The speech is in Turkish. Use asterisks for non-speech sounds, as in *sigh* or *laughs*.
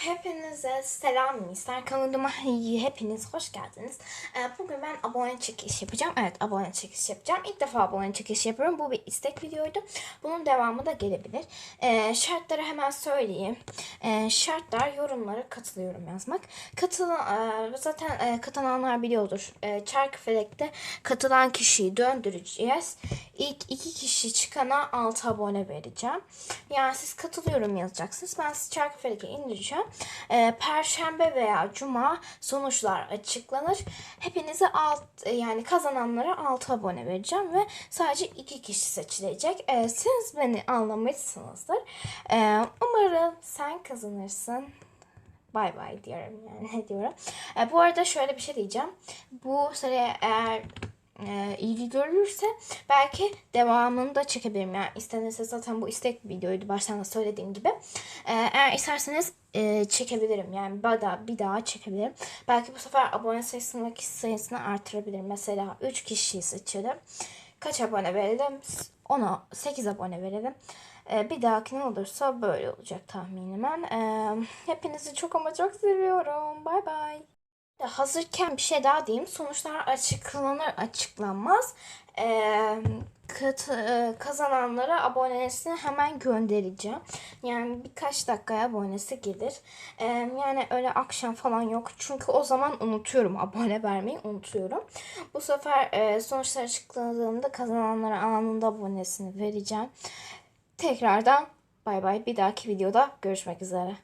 Hepinize selam mister. Kanalıma hepiniz hoş geldiniz. Ee, Bugün ben abone çekiliş yapacağım. Evet abone çekiliş yapacağım. İlk defa abone çekiliş yapıyorum. Bu bir istek videoydu. Bunun devamı da gelebilir. Ee, şartları hemen söyleyeyim. Ee, şartlar yorumlara katılıyorum yazmak. Katıl e, zaten e, katılanlar biliyordur. E, Çarkıfelek'te katılan kişiyi döndüreceğiz. İlk iki kişi çıkana 6 abone vereceğim. Yani siz katılıyorum yazacaksınız. Ben sizi Çarkıfelek'e indireceğim. Ee, Perşembe veya Cuma sonuçlar açıklanır. Hepinize alt yani kazananlara 6 abone vereceğim ve sadece iki kişi seçilecek. Ee, siz beni anlamışsınızdır. Ee, umarım sen kazanırsın. Bay bay diyorum yani *laughs* diyorum. Ee, bu arada şöyle bir şey diyeceğim. Bu sene eğer e, ilgi görülürse belki devamını da çekebilirim. Yani istenirse zaten bu istek videoydu baştan da söylediğim gibi. E, eğer isterseniz e, çekebilirim. Yani bir daha, bir daha çekebilirim. Belki bu sefer abone sayısını kişi sayısını artırabilirim. Mesela 3 kişiyi seçelim. Kaç abone verelim? Ona 8 abone verelim. E, bir dahaki ne olursa böyle olacak tahminimen. E, hepinizi çok ama çok seviyorum. Bay bay. Hazırken bir şey daha diyeyim. Sonuçlar açıklanır açıklanmaz. Ee, katı, e, kazananlara abonesini hemen göndereceğim. Yani birkaç dakikaya abonesi gelir. Ee, yani öyle akşam falan yok. Çünkü o zaman unutuyorum abone vermeyi unutuyorum. Bu sefer e, sonuçlar açıklandığında kazananlara anında abonesini vereceğim. Tekrardan bay bay. Bir dahaki videoda görüşmek üzere.